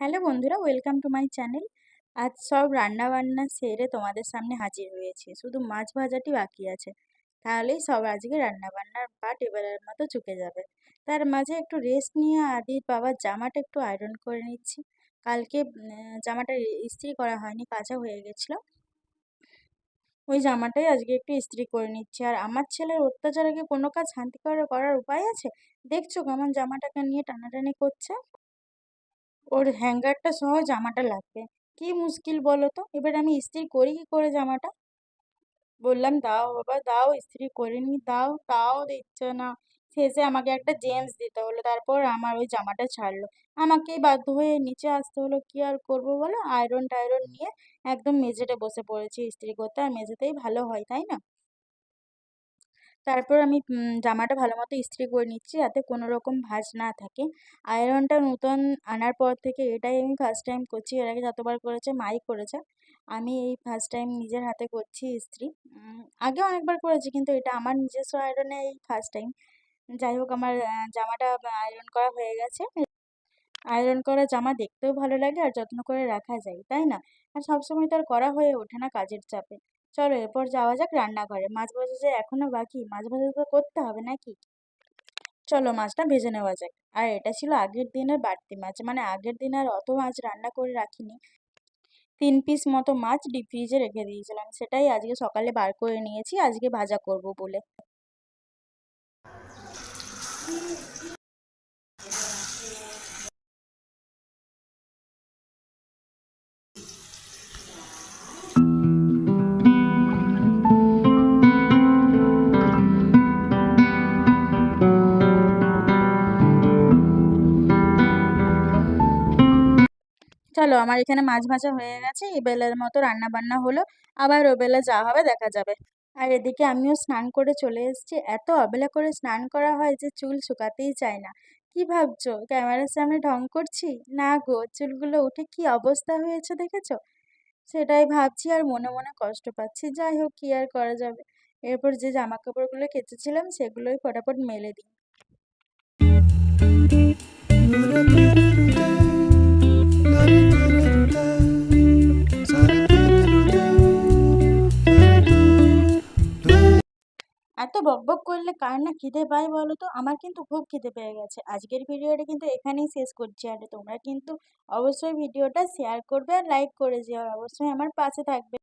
Hello বন্ধুরা, welcome to my channel. আজ সব রান্না বান্না সেরে তোমাদের সামনে হাজির হয়েছি। শুধু মাছ ভাজাটি বাকি আছে। তাহলেই সব আজকে রান্না বান্নার পাট এবারের মতো চুকে যাবে। তার মাঝে একটু রেস্ট নিয়ে আদির বাবার জামাটা একটু আয়রন করে নিচ্ছি। কালকে জামাটা ইস্ত্রি করা হয়নি, কাঁচা হয়ে গেছিল। ওই জামাটাই আজকে একটু ইস্ত্রি করে নিচ্ছি। আর আমার ছেলের অত্যাচারে কোনো কাজ শান্তি করে করার উপায় আছে? দেখছ কেমন জামাটাকে নিয়ে টানাটানি করছে? ওর হ্যাঙ্গারটা সহ জামাটা লাগবে। কি মুশকিল বলো তো এবার আমি ইস্ত্রি করি কি করে জামাটা? বললাম, দাও বাবা, দাও, ইস্ত্রি করে নি, দাও, তাও দিচ্ছে না। শেষে আমাকে একটা জেন্স দিতে হলো, তারপর আমার ওই জামাটা ছাড়লো। আমাকেই বাধ্য হয়ে নিচে আসতে হলো, কি আর করব বলো? আয়রন টায়রন নিয়ে একদম মেঝেতে বসে পড়েছি ইস্ত্রি করতে, আর মেঝেতেই ভালো হয়, তাই না? তারপর আমি জামাটা ভালো মতো ইস্ত্রি করে নিচ্ছি যাতে কোনো রকম ভাঁজ না থাকে। আয়রনটা নতুন আনার পর থেকে এটাই আমি ফার্স্ট টাইম করছি। এর আগে যতবার করেছে, মাই করেছে। আমি এই ফার্স্ট টাইম নিজের হাতে করছি ইস্ত্রি। আগে অনেকবার করেছি কিন্তু এটা আমার নিজস্ব আয়রনে এই ফার্স্ট টাইম যাই হোক, আমার জামাটা আয়রন করা হয়ে গেছে। আয়রন করা জামা দেখতেও ভালো লাগে আর যত্ন করে রাখা যায়, তাই না? আর সবসময় তো আর করা হয়ে ওঠে না কাজের চাপে। চলো এরপর যাওয়া যাক রান্নাঘরে। মাছ ভাজা যে এখনও বাকি, মাছ ভাজা তো করতে হবে নাকি? চলো মাছটা ভেজে নেওয়া যাক। আর এটা ছিল আগের দিনের বাড়তি মাছ মানে আগের দিন আর অত মাছ রান্না করে রাখিনি। তিন পিস মতো মাছ ডিপ ফ্রিজে রেখে দিয়েছিলাম। সেটাই আজকে সকালে বার করে নিয়েছি, আজকে ভাজা করব বলে। চলো আমার এখানে মাছ ভাজা হয়ে গেছে এবেলার মতো রান্না বান্না হলো, আবার ওবেলা যা হবে দেখা যাবে। আর এদিকে আমিও স্নান করে চলে এসেছি, এত অবেলা করে স্নান করা হয় যে চুল শুকাতেই চায় না। কি ভাবছ, ক্যামেরার সামনে ঢং করছি? না গো, চুলগুলো উঠে কি অবস্থা হয়েছে দেখেছ? সেটাই ভাবছি আর মনে মনে কষ্ট পাচ্ছি, যাই হোক কি আর করা যাবে। এরপর যে জামা কাপড়গুলো কেচেছিলাম সেগুলোই ফটাফট মেলে দিই। বকবক করলে কার না খিদে পায় বলো তো আমার কিন্তু খুব খিদে পেয়ে গেছে। আজকের ভিডিওটা কিন্তু এখানেই শেষ করছি। আর তোমরা কিন্তু অবশ্যই ভিডিওটা শেয়ার করবে আর লাইক করে যেও অবশ্যই আমার পাশে থাকবে।